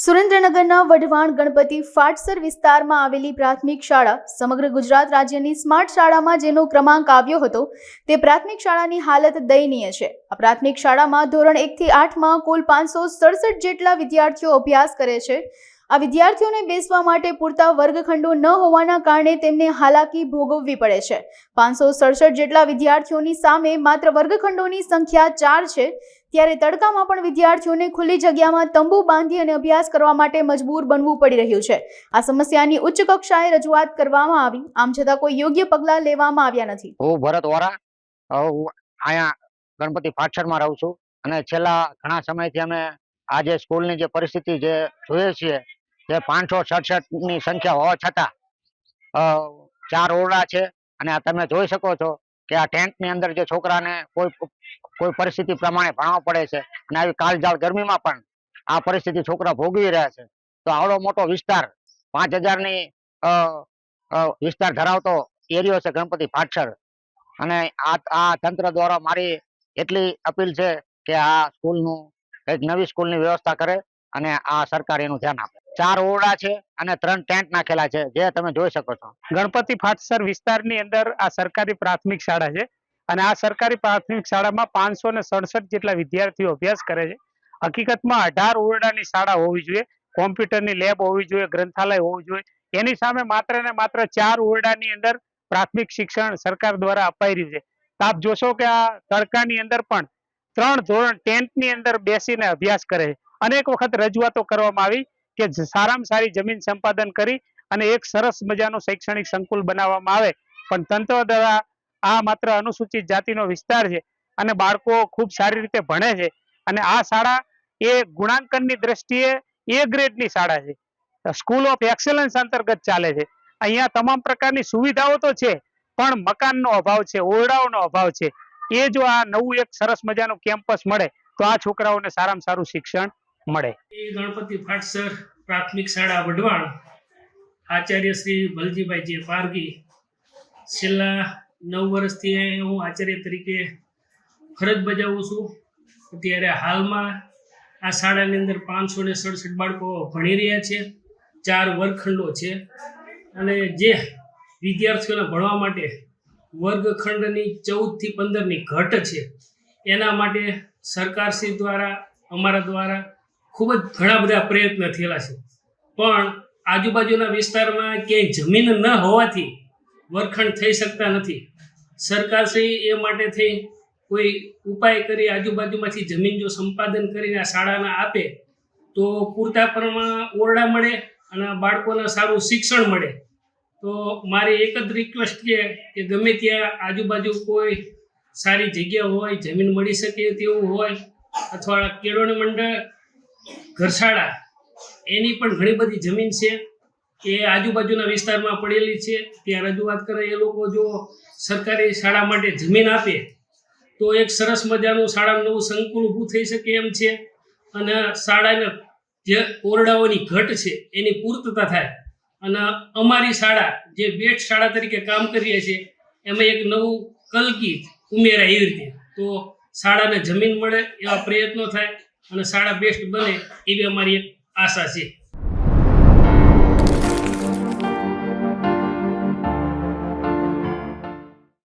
સુરેન્દ્રનગરના વઢવાણ ગણપતિ ફાટસર વિસ્તારમાં આવેલી પ્રાથમિક શાળા સમગ્ર ગુજરાત રાજ્યની સ્માર્ટ શાળામાં જેનો ક્રમાંક આવ્યો હતો, તે પ્રાથમિક શાળાની હાલત દયનીય છે. આ પ્રાથમિક શાળામાં ધોરણ એકથી આઠમાં કુલ પાંચસો સડસઠ જેટલા વિદ્યાર્થીઓ અભ્યાસ કરે છે. આ વિદ્યાર્થીઓને બેસવા માટે પૂરતા વર્ગખંડો ન હોવાના કારણે તેમને હાલાકી ભોગવવી પડે છે. પાંચસો સડસઠ જેટલા વિદ્યાર્થીઓની સામે માત્ર વર્ગખંડોની સંખ્યા ચાર છે ત્યારે તડકામાં પણ વિદ્યાર્થીઓને ખુલ્લી જગ્યામાં તંબુ બાંધી અને અભ્યાસ કરવા માટે મજબૂર બનવું પડી રહ્યું છે. આ સમસ્યાની ઉચ્ચ કક્ષાએ રજૂઆત કરવામાં આવી. આમ છતાં કોઈ યોગ્ય પગલાં લેવામાં આવ્યા નથી. હું ભરત વોરા અહીંયા ગણપતિ પાછળમાં રહું છું અને છેલ્લા ઘણા સમયથી અમે આ જે સ્કૂલની જે પરિસ્થિતિ જે જોઈએ છીએ જે પાંચસો સડસઠની સંખ્યા હોવા છતાં ચાર ઓરડા છે અને આ તમે જોઈ શકો છો કે આ ટેન્ટની અંદર જે છોકરાને કોઈ કોઈ પરિસ્થિતિ પ્રમાણે ભણવા પડે છે અને આવી કાલજાળ ગરમીમાં પણ આ પરિસ્થિતિ છોકરા ભોગવી રહ્યા છે, તો આવડો મોટો વિસ્તાર પાંચ હજારની વિસ્તાર ધરાવતો એરિયો છે ગણપતિ પાછળ અને આ આ તંત્ર દ્વારા મારી એટલી અપીલ છે કે આ સ્કૂલનું એક નવી સ્કૂલની વ્યવસ્થા કરે અને આ સરકાર એનું ધ્યાન આપે. ચાર ઓરડા છે અને ત્રણ ટેન્ટ નાખેલા છે, જે તમે જોઈ શકો છો. ગણપતિ ફાટસર વિસ્તારની અંદર આ સરકારી પ્રાથમિક શાળા છે અને આ સરકારી પ્રાથમિક શાળામાં પાંચસો ને સડસઠ જેટલા વિદ્યાર્થીઓ અભ્યાસ કરે છે. હકીકતમાં અઢાર ઓરડાની શાળા હોવી જોઈએ, કોમ્પ્યુટરની લેબ હોવી જોઈએ, ગ્રંથાલય હોવું જોઈએ. એની સામે માત્ર ને માત્ર ચાર ઓરડાની અંદર પ્રાથમિક શિક્ષણ સરકાર દ્વારા અપાઈ રહ્યું છે. આપ જોશો કે આ તડકાની અંદર પણ ત્રણ ધોરણ ટેન્થની અંદર બેસીને અભ્યાસ કરે. અનેક વખત રજૂઆતો કરવામાં આવી કે સારામાં સારી જમીન સંપાદન કરી અને એક સરસ મજાનું શૈક્ષણિક સંકુલ બનાવવામાં આવે. પણ તંત્ર દ્વારા આ માત્ર અનુસૂચિત જાતિનો વિસ્તાર છે અને બાળકો ખૂબ સારી રીતે ભણે છે અને આ શાળા એ ગુણાંકનની દ્રષ્ટિએ એ ગ્રેડની શાળા છે. સ્કૂલ ઓફ એક્સેલન્સ અંતર્ગત ચાલે છે. અહીંયા તમામ પ્રકારની સુવિધાઓ તો છે, પણ મકાનનો અભાવ છે, ઓરડાઓનો અભાવ છે. એ જો આ નવું એક સરસ મજાનું કેમ્પસ મળે, તો આ છોકરાઓને સારામાં સારું શિક્ષણ મળે. એ ગણપતિ ફાટસર પ્રાથમિક શાળા વઢવાણ, આચાર્ય શ્રી ભલજીભાઈ જે પારગી છેલ્લા નવ વર્ષથી હું આચાર્ય તરીકે ફરજ બજાવું છું. અત્યારે હાલમાં આ શાળાની અંદર પાંચસો ને સડસઠ બાળકો ભણી રહ્યા છે, ચાર વર્ગખંડો છે. અને જે વિદ્યાર્થીઓને ભણવા માટે વર્ગખંડની ચૌદથી પંદરની ઘટ છે. એના માટે સરકારશ્રી દ્વારા, અમારા દ્વારા ખૂબ જ ઘણા બધા પ્રયત્ન થયેલા છે. પણ આજુબાજુના વિસ્તારમાં ક્યાંય જમીન ન હોવાથી વર્ગખંડ થઈ શકતા નથી. સરકારશ્રી એ માટે થઈ કોઈ ઉપાય કરી આજુબાજુમાંથી જમીન જો સંપાદન કરીને આ શાળાના આપે, તો પૂરતા પ્રમાણમાં ઓરડા મળે અને બાળકોને સારું શિક્ષણ મળે. તો મારી એક જ રિક્વેસ્ટ છે કે ગમે ત્યાં આજુબાજુ કોઈ સારી જગ્યા હોય, જમીન મળી શકે તેવું હોય, અથવા કેળવણી મંડળ, ઘરશાળા, એની પણ ઘણી બધી જમીન છે એ આજુબાજુના વિસ્તારમાં પડેલી છે. ત્યાં રજૂઆત કરે એ લોકો જો સરકારી શાળા માટે જમીન આપે, તો એક સરસ મજાનું શાળાનું નવું સંકુલ ઊભું થઈ શકે એમ છે. અને શાળાના જે ઓરડાઓની ઘટ છે એની પૂર્તતા થાય. અને અમારી શાળા, જે બેસ્ટ શાળા તરીકે કામ કરીએ છીએ એમાં એક નવું કલકી ઉમેરાય એવી રીતે. તો શાળાને જમીન મળે એવા પ્રયત્નો થાય અને શાળા બેસ્ટ બને એવી અમારી એક આશા છે.